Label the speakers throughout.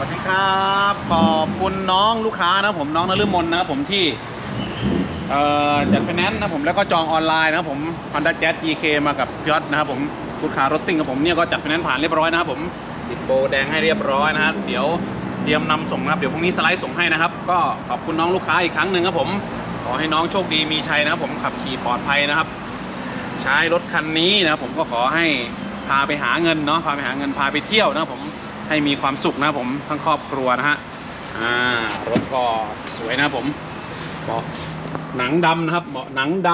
Speaker 1: สวัสดีครับ ขอบคุณน้องลูกค้านะผมน้องนฤมลนะครับผมที่เอ่อจัดไฟแนนซ์นะผมแล้วก็จองออนไลน์นะครับผม Honda Jazz GK มากับพี่ยอดนะครับผมลูกค้ารถซิ่งกับผมเนี่ยก็จัดไฟแนนซ์ผ่านเรียบร้อยนะครับผมติดโบแดงให้เรียบร้อยนะเดี๋ยวเตรียมนำส่งนะครับเดี๋ยวพรุ่งนี้สไลด์ส่งให้นะครับ ก็ขอบคุณน้องลูกค้าอีกครั้งหนึ่งครับผมขอให้น้องโชคดีมีชัยนะครับผมขับขี่ปลอดภัยนะครับ ใช้รถคันนี้นะครับผมก็ขอให้พาไปหาเงินเนาะพาไปหาเงินพาไปเที่ยวนะครับผม ให้มีความสุขนะผมทั้งครอบครัวนะฮะอ่ารถก็สวยนะผมเบาะหนังดำนะครับเบาะหนังด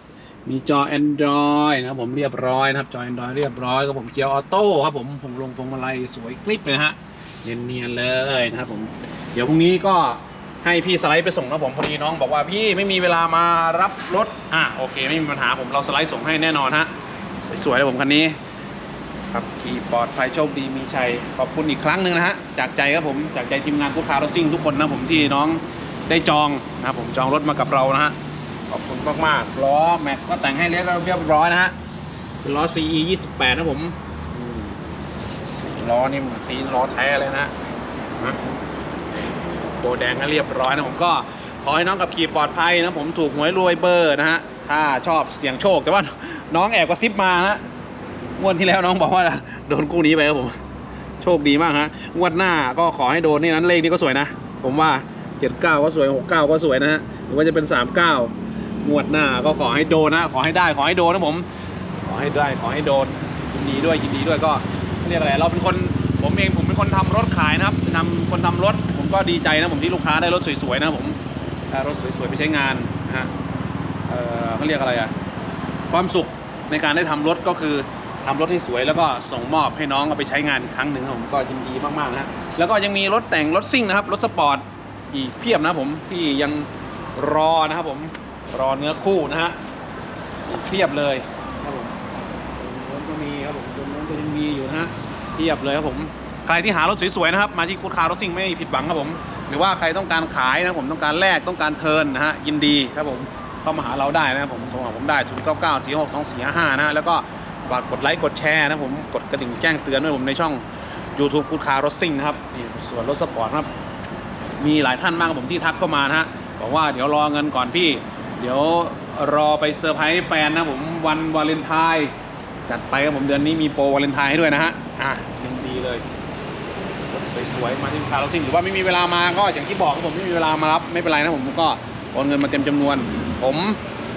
Speaker 1: ำมีจอ Android นะครับผมเรียบร้อยนะครับจอ Android เรียบร้อยครับผมเกียร์ออโต้ครับผมผมลงพวงมาลัยสวยกริบเลยนะฮะเนียนๆเลยนะครับผมเดี๋ยวพรุ่งนี้ก็ให้พี่สไลด์ไปส่งนะผมพอดีน้องบอกว่าพี่ไม่มีเวลามารับรถอะโอเคไม่มีปัญหาผมเราสไลด์ส่งให้แน่นอนฮะสวยๆเลยผมคันนี้ ครับขี่ปลอดภัยโชคดีมีชัย ขอบคุณอีกครั้งหนึ่งนะฮะ จากใจครับผม จากใจทีมงานผู้ค้ารถซิ่งทุกคนนะผมที่น้องได้จองนะผมจองรถมากับเรานะฮะ ขอบคุณมากๆล้อแม็กก็แต่งให้เรียบร้อยนะฮะเป็นล้อ CE 28นะผมสีล้อนี่เหมือนสีล้อแท้เลยนะฮะนะโบแดงก็เรียบร้อยนะผมก็ขอให้น้องกับขี่ปลอดภัยนะผมถูกหวยรวยเบอร์นะฮะถ้าชอบเสี่ยงโชคแต่ว่าน้องแอบกระซิบมานะ งวดที่แล้วน้องบอกว่าโดนกู้นี้ไปครับผม โชคดีมากฮะงวดหน้าก็ขอให้โดนนี่นั้นเลขนี้ก็สวยนะ ผมว่า 79 ก็สวย 69 ก็สวยนะฮะหรือว่าจะเป็น 39งวดหน้าก็ขอให้โดนนะขอให้ได้ขอให้โดนนะผม ขอให้ได้ขอให้โดนยินดีด้วยยินดีด้วยก็เรียกอะไรเราเป็นคนผมเองผมเป็นคนทำรถขายนะครับนำคนทำรถ ผมก็ดีใจนะผมที่ลูกค้าได้รถสวยๆนะผมรถสวยๆไปใช้งานนะฮะเออเขาเรียกอะไรอะความสุขในการได้ทำรถก็คือ ทำรถให้สวยแล้วก็ส่งมอบให้น้องเอาไปใช้งานครั้งหนึ่งครับผมก็ยินดีมากๆนะฮะแล้วก็ยังมีรถแต่งรถซิ่งนะครับ รถสปอร์ตอีกเพียบนะผมที่ยังรอนะครับผมรอเนื้อคู่นะฮะเพียบเลยครับผมส่วนน้นก็มีครับผมส่วนโน้นก็ยังมีอยู่นะฮะเพียบเลยครับผมใครที่หารถสวยๆนะครับมาที่คูดคาร์รถซิ่งไม่ผิดหวังครับผมหรือว่าใครต้องการขายนะผมต้องการแลกต้องการเทิร์นนะฮะยินดีครับผมเข้ามาหาเราได้นะครับผมโทรหาผมได้ 0 9 9 4 6 2 4 5 5นะแล้วก็ ฝากกดไลค์กดแชร์นะผมกดกระดิ่งแจ้งเตือนด้วยผมในช่อง YouTube กูดคาร์รถซิ่งนะครับนี่ส่วนรถสปอร์ตครับ มีหลายท่านมากกับผมที่ทักเข้ามานะฮะบอกว่าเดี๋ยวรอเงินก่อนพี่ เดี๋ยวรอไปเซอร์ไพรส์แฟนนะผมวันวาเลนไทน์จัดไปครับผมเดือนนี้มีโปรวาเลนไทน์ให้ด้วยนะฮะอะยินดีเลยรถสวยๆมาที่คาร์รถซิ่งหรือว่าไม่มีเวลามาก็อย่างที่บอกครับผมไม่มีเวลามารับไม่เป็นไรนะผมก็โอนเงินมาเต็มจำนวน ผม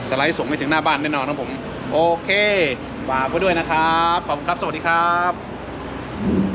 Speaker 1: สไลด์ส่งไปถึงหน้าบ้านแน่นอนนะผม โอเค ฝากไว้ด้วยนะครับ ขอบคุณครับ สวัสดีครับ